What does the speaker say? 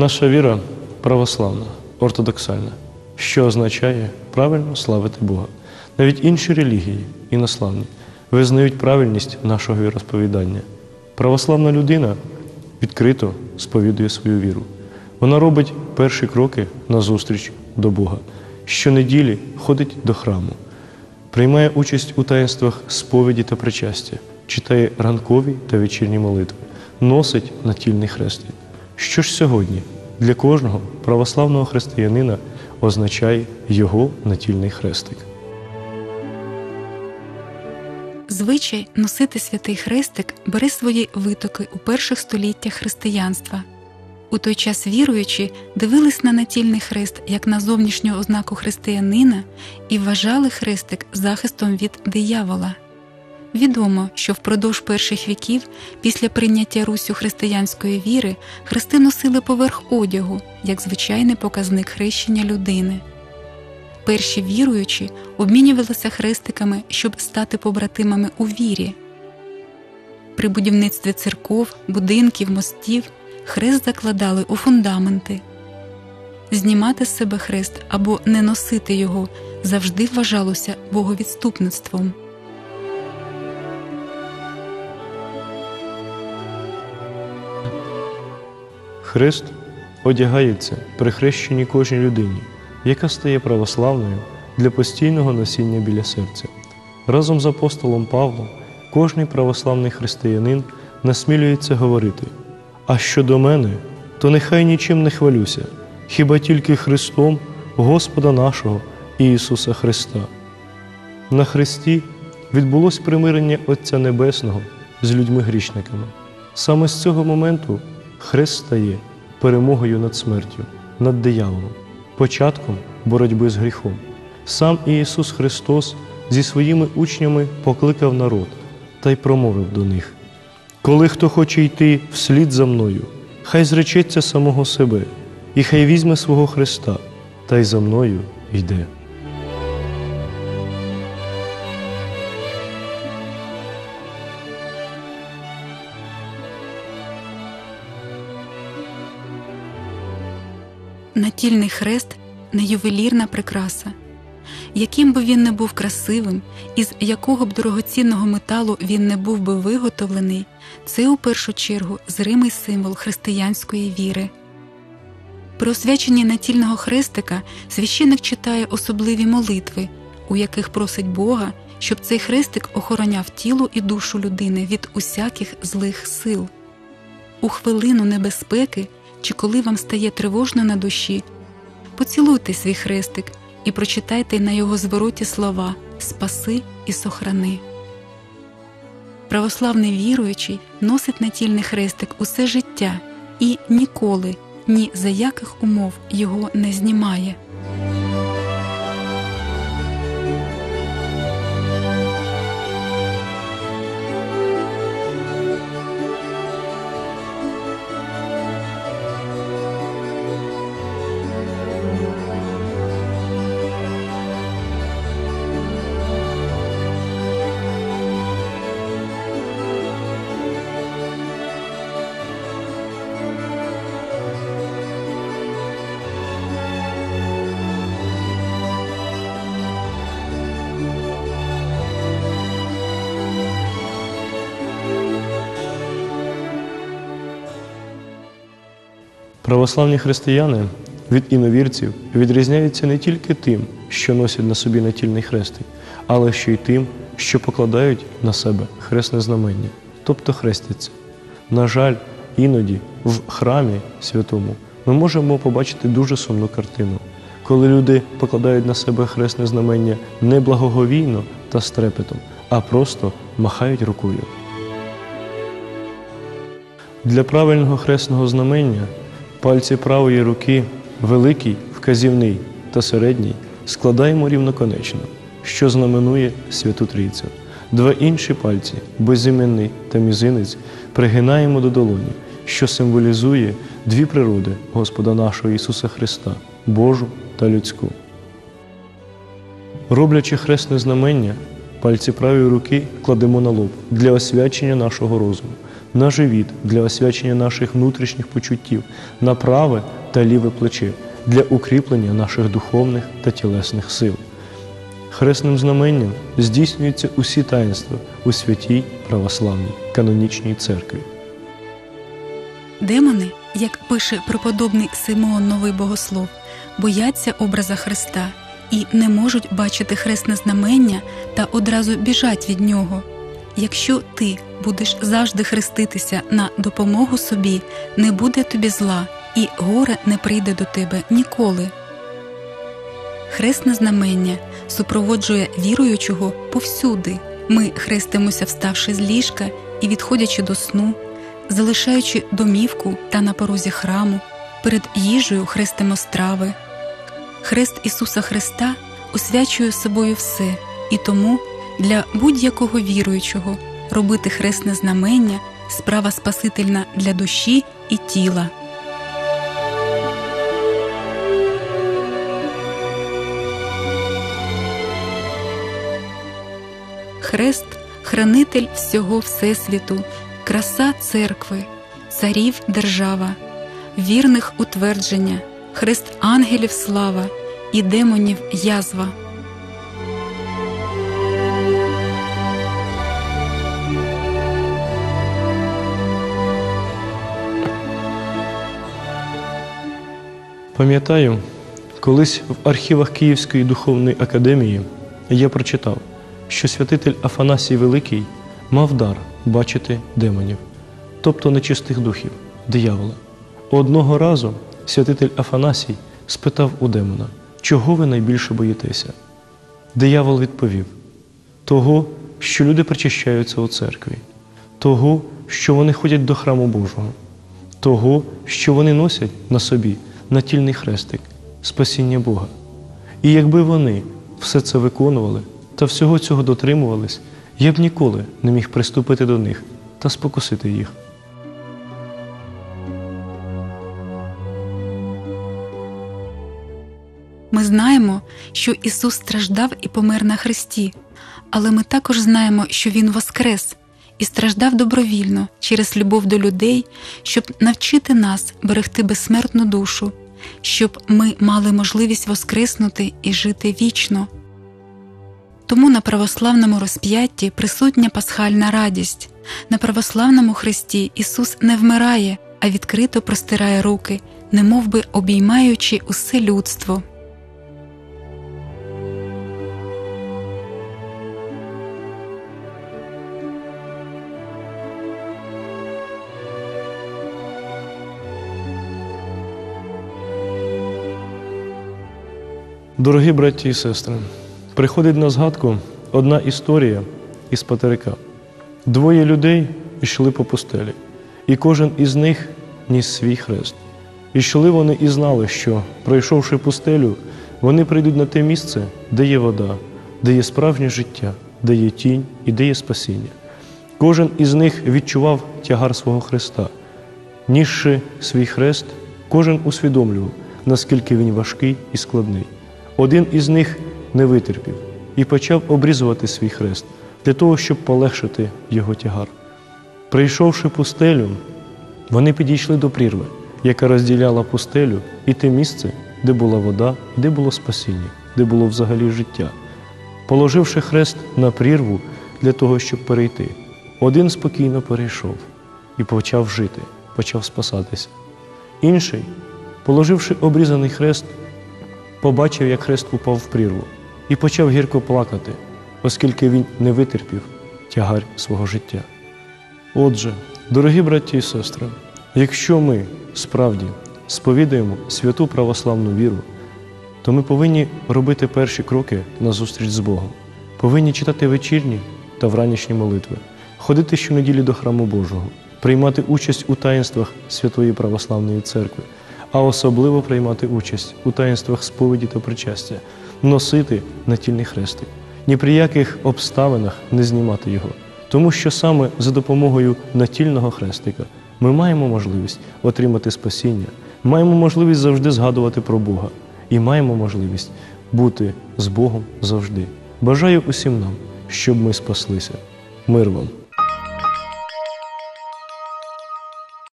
Наша віра православна, ортодоксальна, що означає правильно славити Бога. Навіть інші релігії, інославні, визнають правильність нашого віросповідання. Православна людина відкрито сповідує свою віру. Вона робить перші кроки назустріч до Бога. Щонеділі ходить до храму, приймає участь у таїнствах сповіді та причастя, читає ранкові та вечірні молитви, носить натільний хрест. Що ж сьогодні для кожного православного християнина означає його натільний хрестик? Звичай носити святий хрестик бере свої витоки у перших століттях християнства. У той час віруючі дивились на натільний хрест як на зовнішню ознаку християнина і вважали хрестик захистом від диявола. Відомо, що впродовж перших віків, після прийняття Русю християнської віри, хрести носили поверх одягу як звичайний показник хрещення людини. Перші віруючі обмінювалися хрестиками, щоб стати побратимами у вірі. При будівництві церков, будинків, мостів хрест закладали у фундаменти. Знімати з себе хрест або не носити його завжди вважалося боговідступництвом. Хрест одягається при хрещенні кожній людині, яка стає православною для постійного носіння біля серця. Разом з апостолом Павлом кожний православний християнин насмілюється говорити: А щодо мене, то нехай нічим не хвалюся, хіба тільки Христом, Господа нашого Ісуса Христа. На Христі відбулось примирення Отця Небесного з людьми-грішниками. Саме з цього моменту Хрест стає перемогою над смертю, над дияволом, початком боротьби з гріхом. Сам Ісус Христос зі своїми учнями покликав народ та й промовив до них: Коли хто хоче йти вслід за мною, хай зречеться самого себе, і хай візьме свого Христа, та й за мною йде. Натільний хрест не ювелірна прикраса. Яким би він не був красивим, із якого б дорогоцінного металу він не був би виготовлений, це у першу чергу зримий символ християнської віри. При освяченні натільного хрестика священик читає особливі молитви, у яких просить Бога, щоб цей хрестик охороняв тіло і душу людини від усяких злих сил. У хвилину небезпеки чи коли вам стає тривожно на душі, поцілуйте свій хрестик і прочитайте на його звороті слова Спаси і сохрани. Православний віруючий носить натільний хрестик усе життя і ніколи, ні за яких умов його не знімає. Православні християни від іновірців відрізняються не тільки тим, що носять на собі натільний хрестик, але ще й тим, що покладають на себе хресне знамення, тобто хрестяться. На жаль, іноді в храмі святому ми можемо побачити дуже сумну картину, коли люди покладають на себе хресне знамення не благоговійно та з трепетом, а просто махають рукою. Для правильного хресного знамення пальці правої руки, великий, вказівний та середній, складаємо рівноконечно, що знаменує Святу Трійцю. Два інші пальці, безіменний та мізинець, пригинаємо до долоні, що символізує дві природи Господа нашого Ісуса Христа Божу та людську. Роблячи хресне знамення, пальці правої руки кладемо на лоб для освячення нашого розуму. На живіт для освячення наших внутрішніх почуттів, на праве та ліве плече для укріплення наших духовних та тілесних сил. Хресним знаменням здійснюються усі таїнства у святій православній канонічній церкві. Демони, як пише преподобний Симеон Новий Богослов, бояться образа Христа і не можуть бачити хресне знамення та одразу біжать від нього. Якщо ти будеш завжди хреститися на допомогу собі, не буде тобі зла, і горе не прийде до тебе ніколи. Хресне знамення супроводжує віруючого повсюди. Ми хрестимося, вставши з ліжка і відходячи до сну, залишаючи домівку та на порозі храму, перед їжею хрестимо страви. Хрест Ісуса Христа освячує собою все, і тому для будь-якого віруючого робити хресне знамення справа спасительна для душі і тіла. Хрест хранитель всього Всесвіту, краса церкви, царів держава, вірних утвердження, хрест ангелів слава і демонів язва. Пам'ятаю, колись в архівах Київської духовної академії я прочитав, що святитель Афанасій Великий мав дар бачити демонів, тобто нечистих духів, диявола. Одного разу святитель Афанасій спитав у демона, чого ви найбільше боїтеся? Диявол відповів: того, що люди причащаються у церкві, того, що вони ходять до храму Божого, того, що вони носять на собі натільний хрестик, спасіння Бога. І якби вони все це виконували та всього цього дотримувались, я б ніколи не міг приступити до них та спокусити їх. Ми знаємо, що Ісус страждав і помер на хресті, але ми також знаємо, що Він воскрес і страждав добровільно через любов до людей, щоб навчити нас берегти безсмертну душу, щоб ми мали можливість воскреснути і жити вічно. Тому на православному розп'ятті присутня пасхальна радість. На православному хресті Ісус не вмирає, а відкрито простирає руки, немов би обіймаючи усе людство. Дорогі браті і сестри, приходить на згадку одна історія із Патерика. Двоє людей йшли по пустелі, і кожен із них ніс свій хрест. І йшли вони і знали, що, пройшовши пустелю, вони прийдуть на те місце, де є вода, де є справжнє життя, де є тінь і де є спасіння. Кожен із них відчував тягар свого хреста. Нісши свій хрест, кожен усвідомлював, наскільки він важкий і складний. Один із них не витерпів і почав обрізувати свій хрест для того, щоб полегшити його тягар. Прийшовши пустелю, вони підійшли до прірви, яка розділяла пустелю і те місце, де була вода, де було спасіння, де було взагалі життя. Положивши хрест на прірву для того, щоб перейти, один спокійно перейшов і почав жити, почав спасатися. Інший, положивши обрізаний хрест, побачив, як хрест упав в прірву, і почав гірко плакати, оскільки він не витерпів тягар свого життя. Отже, дорогі браті і сестри, якщо ми справді сповідуємо святу православну віру, то ми повинні робити перші кроки на зустріч з Богом, повинні читати вечірні та вранішні молитви, ходити щонеділі до храму Божого, приймати участь у таїнствах Святої Православної Церкви, а особливо приймати участь у таїнствах сповіді та причастя, носити натільний хрестик, ні при яких обставинах не знімати його, тому що саме за допомогою натільного хрестика ми маємо можливість отримати спасіння, маємо можливість завжди згадувати про Бога і маємо можливість бути з Богом завжди. Бажаю усім нам, щоб ми спаслися. Мир вам!